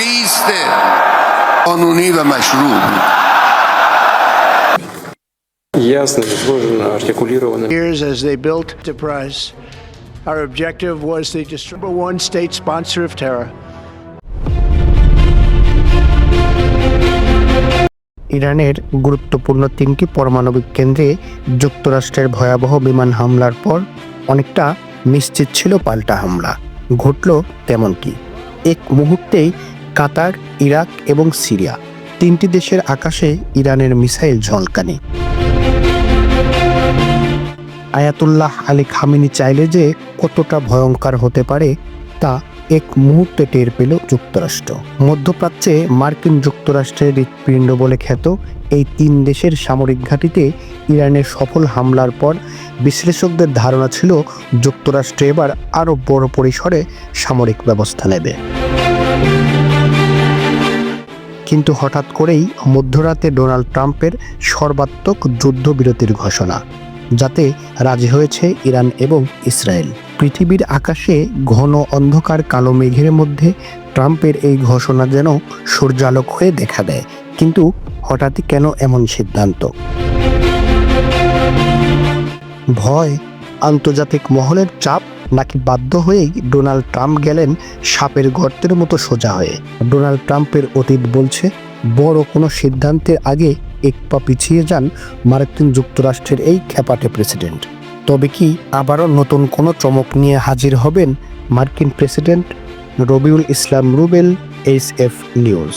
بیست قانونی و مشروع بود Ясно, изложено, артикулировано. years as they built enterprise. Our objective was the dest- number one state sponsor of terror. ইরানের গুরুত্বপূর্ণ তিনটি পারমাণবিক কেন্দ্রে যুক্তরাষ্ট্রের ভয়াবহ বিমান হামলার পর অনেকটা নিশ্চিত ছিল পাল্টা হামলা ঘটল তেমন কি এক মুহূর্তেই কাতার, ইরাক এবং সিরিয়া, তিনটি দেশের আকাশে ইরানের মিসাইল ঝলকানি। আয়াতুল্লাহ আলী খামিনি চাইলে যে কতটা ভয়ঙ্কর হতে পারে, তা এক মুহূর্তে টের পেল যুক্তরাষ্ট্র। মধ্যপ্রাচ্যে মার্কিন যুক্তরাষ্ট্রের হৃৎপিণ্ড বলে খ্যাত এই তিন দেশের সামরিক ঘাঁটিতে ইরানের সফল হামলার পর বিশ্লেষকদের ধারণা ছিল যুক্তরাষ্ট্র এবার আরও বড় পরিসরে সামরিক ব্যবস্থা নেবে। কিন্তু হঠাৎ করেই মধ্যরাতে ডোনাল্ড ট্রাম্পের সর্বাত্মক যুদ্ধবিরতির ঘোষণা, যাতে রাজি হয়েছে ইরান এবং ইসরায়েল। পৃথিবীর আকাশে ঘন অন্ধকার কালো মেঘের মধ্যে ট্রাম্পের এই ঘোষণা যেন সূর্যালোক হয়ে দেখা দেয়, কিন্তু হঠাৎই কেন এমন সিদ্ধান্ত? ভয়, আন্তর্জাতিক মহলের চাপ নাকি বাধ্য হয়েই ডোনাল্ড ট্রাম্প গেলেন সাপের গর্তের মতো সোজা হয়ে। ডোনাল্ড ট্রাম্পের অতীত বলছে, বড় কোনো সিদ্ধান্তের আগে এক পা পিছিয়ে যান মার্কিন যুক্তরাষ্ট্রের এই খ্যাপাটে প্রেসিডেন্ট। তবে কি আবারও নতুন কোনো চমক নিয়ে হাজির হবেন মার্কিন president? Rabiul Islam Rubel H F news.